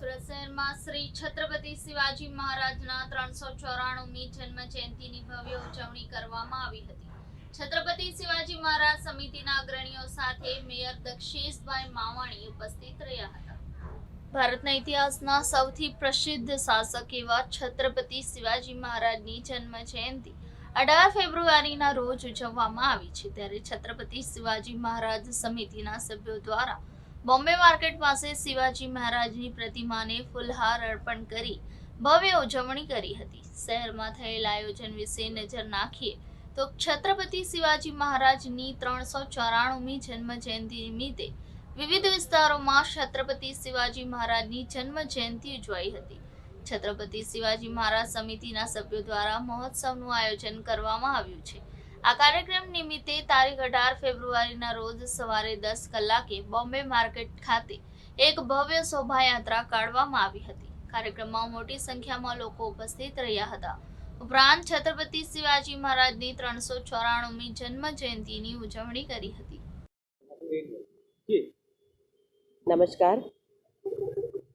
સુરત શહેરમાં શ્રી છત્રપતિ શિવાજી મહારાજના ત્રણસો ચોરાણુંમી જન્મ જયંતિની ભવ્ય ઉજવણી કરવામાં આવી હતી. છત્રપતિ શિવાજી મહારાજ સમિતિના અગ્રણીઓ સાથે મેયર દક્ષેશભાઈ માવાણી ઉપસ્થિત રહ્યા હતા. ભારતના ઇતિહાસના સૌથી પ્રસિદ્ધ શાસક એવા છત્રપતિ શિવાજી મહારાજની જન્મ જયંતિ અઢાર ફેબ્રુઆરીના રોજ ઉજવવામાં આવી છે. ત્યારે છત્રપતિ શિવાજી મહારાજ સમિતિના સભ્યો દ્વારા બોમ્બે માર્કેટ પાસે શિવાજી મહારાજની પ્રતિમાને ફૂલહાર અર્પણ કરી ભવ્ય ઉજવણી કરી હતી. શહેરમાં થયેલા આયોજન વિશે નજર નાખીએ તો છત્રપતિ શિવાજી મહારાજની ત્રણસો ચોરાણુંમી જન્મ જયંતિ નિમિત્તે વિવિધ વિસ્તારોમાં છત્રપતિ શિવાજી મહારાજની જન્મ જયંતિ ઉજવાઈ હતી. છત્રપતિ શિવાજી મહારાજ સમિતિના સભ્યો દ્વારા મહોત્સવનું આયોજન કરવામાં આવ્યું છે. આ કાર્યક્રમ નિમિત્તે તારીખ અઢાર ફેબ્રુઆરીના રોજ સવારે દસ કલાકે બોમ્બે માર્કેટ ખાતે એક ભવ્ય શોભાયાત્રા કાઢવામાં આવી હતી કાર્યક્રમમાં મોટી સંખ્યામાં લોકો ઉપસ્થિત રહ્યા હતા ઉપરાંત છત્રપતિ શિવાજી મહારાજની ત્રણસો ચોરાણુંમી જન્મ જયંતિની ઉજવણી કરી હતી जी नमस्कार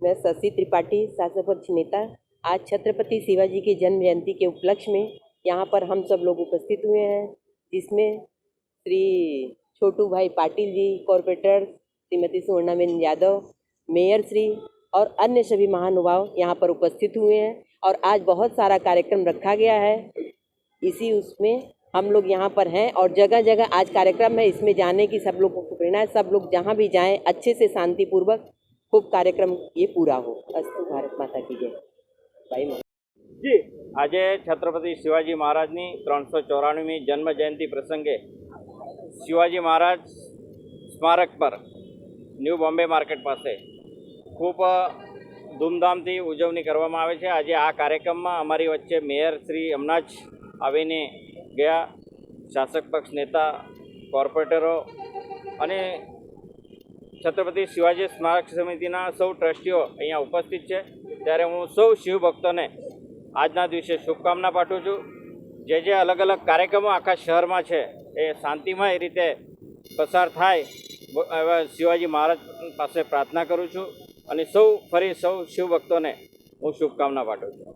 मैं शशि त्रिपाठी शासन पक्ष नेता आज छत्रपति शिवाजी की जन्म जयंती के उपलक्ष्य में यहाँ पर हम सब लोग उपस्थित हुए हैं, जिसमें श्री छोटू भाई पाटिल जी कॉरपोरेटर श्रीमती सुवर्णाबेन यादव मेयर श्री और अन्य सभी महानुभाव यहाँ पर उपस्थित हुए हैं और आज बहुत सारा कार्यक्रम रखा गया है। इसी उसमें हम लोग यहाँ पर हैं और जगह जगह आज कार्यक्रम है, इसमें जाने की सब लोगों को प्रेरणा है। सब लोग जहाँ भी जाएँ, अच्छे से शांतिपूर्वक खूब कार्यक्रम ये पूरा हो। अस्तु भारत माता की जय। भाई જી આજે છત્રપતિ શિવાજી મહારાજની ત્રણસો ચોરાણુંમી જન્મ જયંતિ પ્રસંગે શિવાજી મહારાજ સ્મારક પર ન્યૂ બોમ્બે માર્કેટ પાસે ખૂબ ધૂમધામથી ઉજવણી કરવામાં આવે છે. આજે આ કાર્યક્રમમાં અમારી વચ્ચે મેયર શ્રી હમણાં જ આવીને ગયા. શાસક પક્ષ નેતા, કોર્પોરેટરો અને છત્રપતિ શિવાજી સ્મારક સમિતિના સૌ ટ્રસ્ટીઓ અહીંયા ઉપસ્થિત છે. ત્યારે હું સૌ શિવ ભક્તોને આજના દિવસે શુભકામના પાઠવું છું. જે જે અલગ અલગ કાર્યક્રમો આખા શહેરમાં છે, એ શાંતિમય રીતે પસાર થાય એવા શિવાજી મહારાજ પાસે પ્રાર્થના કરું છું. અને સૌ, ફરી સૌ શિવ ભક્તોને હું શુભકામના પાઠવું છું.